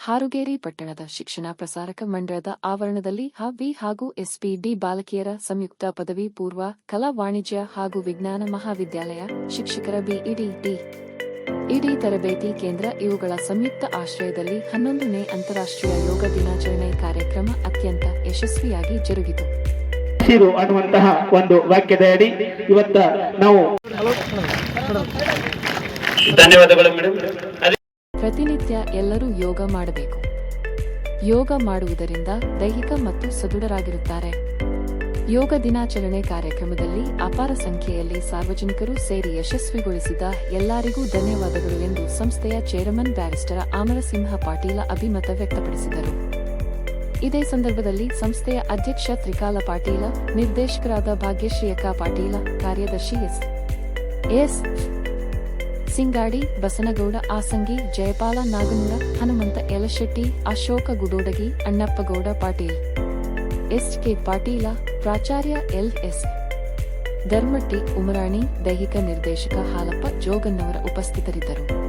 ಹಾರುಗೇರಿ ಪಟ್ಟಣದ ಶಿಕ್ಷಣ ಪ್ರಸಾರಕ ಮಂಡಳದ ಆವರಣದಲ್ಲಿ ಹಬಿ ಹಾಗೂ ಎಸ್ಪಿಡಿ ಬಾಲಕಿಯರ ಸಂಯುಕ್ತ ಪದವಿ ಪೂರ್ವ ಕಲಾ ವಾಣಿಜ್ಯ ಹಾಗೂ ವಿಜ್ಞಾನ ಮಹಾವಿದ್ಯಾಲಯ ಶಿಕ್ಷಕರ ಬಿಇಡಿ ಡಿ ಇಡಿ ತರಬೇತಿ ಕೇಂದ್ರ ಇವುಗಳ ಸಂಯುಕ್ತ ಆಶ್ರಯದಲ್ಲಿ ಹನ್ನೊಂದನೇ ಅಂತಾರಾಷ್ಟ್ರೀಯ ಯೋಗ ದಿನಾಚರಣೆ ಕಾರ್ಯಕ್ರಮ ಅತ್ಯಂತ ಯಶಸ್ವಿಯಾಗಿ ಜರುಗಿತು. ಹಸಿರು ಅನ್ನುವಂತಹ ಒಂದು ವಾಕ್ಯದ ಅಡಿ ಇವತ್ತ ನಾವು ಧನ್ಯವಾದಗಳು ಮೇಡಮ್ ಪ್ರತಿನಿತ್ಯ ಎಲ್ಲರೂ ಯೋಗ ಮಾಡಬೇಕು. ಯೋಗ ಮಾಡುವುದರಿಂದ ದೈಹಿಕ ಮತ್ತು ಸದೃಢರಾಗಿರುತ್ತಾರೆ. ಯೋಗ ದಿನಾಚರಣೆ ಕಾರ್ಯಕ್ರಮದಲ್ಲಿ ಅಪಾರ ಸಂಖ್ಯೆಯಲ್ಲಿ ಸಾರ್ವಜನಿಕರು ಸೇರಿ ಯಶಸ್ವಿಗೊಳಿಸಿದ ಎಲ್ಲರಿಗೂ ಧನ್ಯವಾದಗಳು ಎಂದು ಸಂಸ್ಥೆಯ ಚೇರ್ಮನ್ ಬ್ಯಾರಿಸ್ಟರ್ ಆಮರಸಿಂಹ ಪಾಟೀಲ ಅಭಿಮತ ವ್ಯಕ್ತಪಡಿಸಿದರು. ಇದೇ ಸಂದರ್ಭದಲ್ಲಿ ಸಂಸ್ಥೆಯ ಅಧ್ಯಕ್ಷ ತ್ರಿಕಾಲ ಪಾಟೀಲ, ನಿರ್ದೇಶಕರಾದ ಭಾಗ್ಯಶ್ರೀಯಕ್ಕ ಪಾಟೀಲ, ಕಾರ್ಯದರ್ಶಿ S. Singadi, Basanagouda, Asangi, Jayapala, Naganur, Hanumantha, Yalashetti, Ashoka Gudodagi, Annappagouda, Patil. S K Patil, ಪ್ರಾಚಾರ್ಯ ಎಲ್ ಎಸ್ ಧರ್ಮಟ್ಟಿ, ಉಮರಾಣಿ, ದೈಹಿಕ ನಿರ್ದೇಶಕ ಹಾಲಪ್ಪ ಜೋಗನ್ನವರ ಉಪಸ್ಥಿತರಿದ್ದರು.